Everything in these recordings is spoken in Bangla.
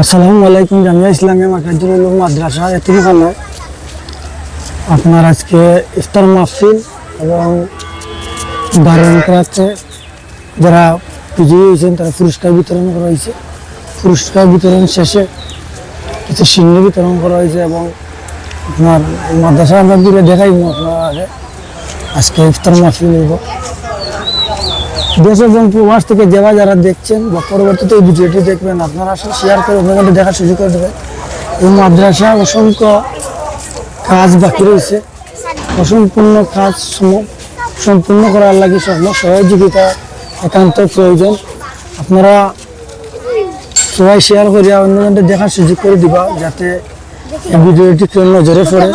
আসসালামু আলাইকুম, জামিয়া ইসলামিয়া মাকাজুল মাদ্রাসা এতিমখানায় আপনার আজকে ইফতার মাহফিল এবং দারুণ করাচ্ছে যারা বিজয়ী হয়েছেন, তারা পুরস্কার বিতরণ করা হয়েছে। পুরস্কার বিতরণ শেষে কিছু সিংহ বিতরণ করা হয়েছে এবং আপনার মাদ্রাসা আমরা ঘুরে দেখাইব আপনার আগে। আজকে ইফতার মাহফিল হইব। দেশ এবং প্রবাস থেকে যারা যারা দেখছেন বা পরবর্তীতে এই ভিডিওটি দেখবেন, আপনারা আসলে শেয়ার করে আপনাদের দেখার সুযোগ করে দেবেন। এই মাদ্রাসা অসংখ্য কাজ বাকি রয়েছে। অসম্পূর্ণ কাজ সম- সম্পূর্ণ করার লাগে সহযোগিতা একান্ত প্রয়োজন। আপনারা সবাই শেয়ার করিয়া অন্যদের দেখার সুযোগ করে দিবা, যাতে এই ভিডিওটি কেউ নজরে পড়ে।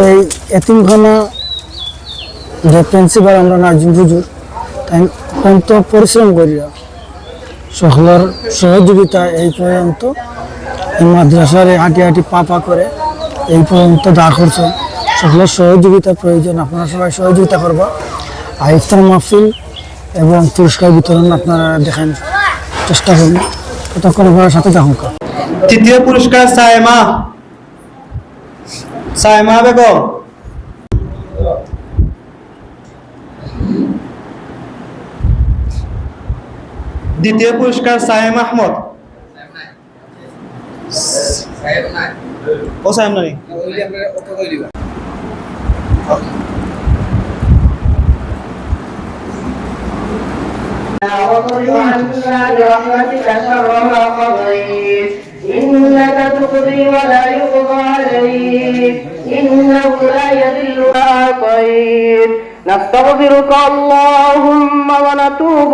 এই এতিমখানা যে প্রিন্সিপাল আমরা নার্জিন হুজুর, তাই অত্যন্ত পরিশ্রম করিয়া সকলের সহযোগিতা এই পর্যন্ত এই মাদ্রাসার হাঁটি হাঁটি পা পা করে এই পর্যন্ত দাঁড় করছেন। সকলের সহযোগিতা প্রয়োজন, আপনারা সবাই সহযোগিতা করবা। আর ইফতার মাহফিল এবং পুরস্কার বিতরণ আপনারা দেখেন চেষ্টা করুন। ততক্ষণ আপনারা সাথে থাকুন। তৃতীয় পুরস্কার সায়মা। সায়মা বেগম। দ্বিতীয় পুরস্কার সায়েম আহমদ ও সায়েম নানি واصرف عنا برحمتك شر ما قضيت إنك تقضي ولا يقضى عليك إنه لا يذل من أعطيت نستغفرك اللهم ونتوب